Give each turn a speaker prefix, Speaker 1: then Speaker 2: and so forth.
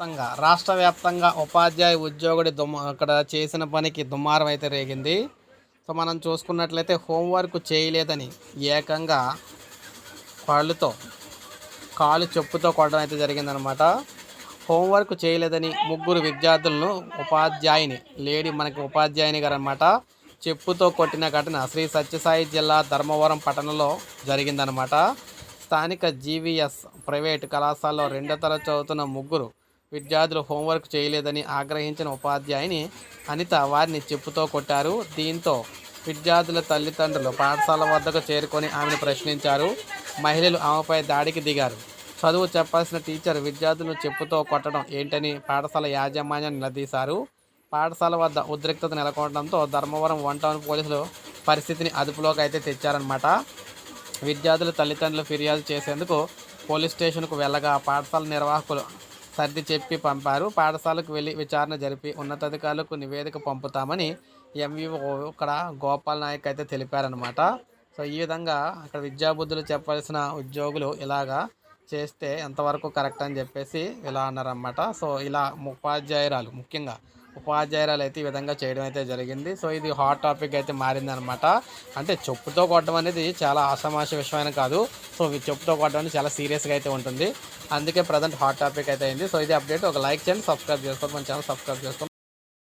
Speaker 1: వ్యాప్తంగా రాష్ట్ర వ్యాప్తంగా ఉపాధ్యాయ ఉద్యోగుడి దుమ్మ అక్కడ చేసిన పనికి దుమారం అయితే రేగింది. సో మనం చూసుకున్నట్లయితే హోంవర్క్ చేయలేదని ఏకంగా కాళ్ళుతో కాలు చెప్పుతో కొట్టడం అయితే జరిగిందనమాట హోంవర్క్ చేయలేదని ముగ్గురు విద్యార్థులను ఉపాధ్యాయుని లేడీ మనకి ఉపాధ్యాయుని గారు అనమాట చెప్పుతో కొట్టిన ఘటన శ్రీ సత్యసాయి జిల్లా ధర్మవరం పట్టణంలో జరిగిందనమాట స్థానిక జీవీఎస్ ప్రైవేట్ కళాశాలలో రెండో తరగతి చదువుతున్న ముగ్గురు విద్యార్థులు హోంవర్క్ చేయలేదని ఆగ్రహించిన ఉపాధ్యాయుని అనిత వారిని చెప్పుతో కొట్టారు. దీంతో విద్యార్థుల తల్లిదండ్రులు పాఠశాల వద్దకు చేరుకొని ఆమెను ప్రశ్నించారు. మహిళలు ఆమెపై దాడికి దిగారు. చదువు చెప్పాల్సిన టీచర్ విద్యార్థులను చెప్పుతో కొట్టడం ఏంటని పాఠశాల యాజమాన్యాన్ని నిలదీశారు. పాఠశాల వద్ద ఉద్రిక్తత నెలకొనడంతో ధర్మవరం వన్ టౌన్ పోలీసులు పరిస్థితిని అదుపులోకి అయితే తెచ్చారనమాట విద్యార్థుల తల్లిదండ్రులు ఫిర్యాదు చేసేందుకు పోలీస్ స్టేషన్కు వెళ్ళగా పాఠశాల నిర్వాహకులు సర్ది చెప్పి పంపారు. పాఠశాలకు వెళ్ళి విచారణ జరిపి ఉన్నతాధికారులకు నివేదిక పంపుతామని ఎంవీఓ ఇక్కడ గోపాల్ నాయక్ అయితే తెలిపారనమాట సో ఈ విధంగా అక్కడ విద్యాబుద్ధులు చెప్పాల్సిన ఉద్యోగులు ఇలాగా చేస్తే ఎంతవరకు కరెక్ట్ అని చెప్పేసి ఇలా అన్నారన్నమాట. సో ఇలా ఉపాధ్యాయురాలు ముఖ్యంగా ఉపాధ్యాయురాలు అయితే ఈ విధంగా చేయడం అయితే జరిగింది. సో ఇది హాట్ టాపిక్ అయితే మారిందనమాట. అంటే చెప్పుతో కొట్టడం అనేది చాలా ఆసమాస విషయమైన కాదు. సో చెప్పుతో కొట్టడం అనేది చాలా సీరియస్గా అయితే ఉంటుంది. అందుకే ప్రజెంట్ హాట్ టాపిక్ అయితే అయింది. సో ఇది అప్డేట్. ఒక లైక్ చేయండి సబ్స్క్రైబ్ చేసుకోండి. మన ఛానల్ సబ్స్క్రైబ్ చేసుకోండి.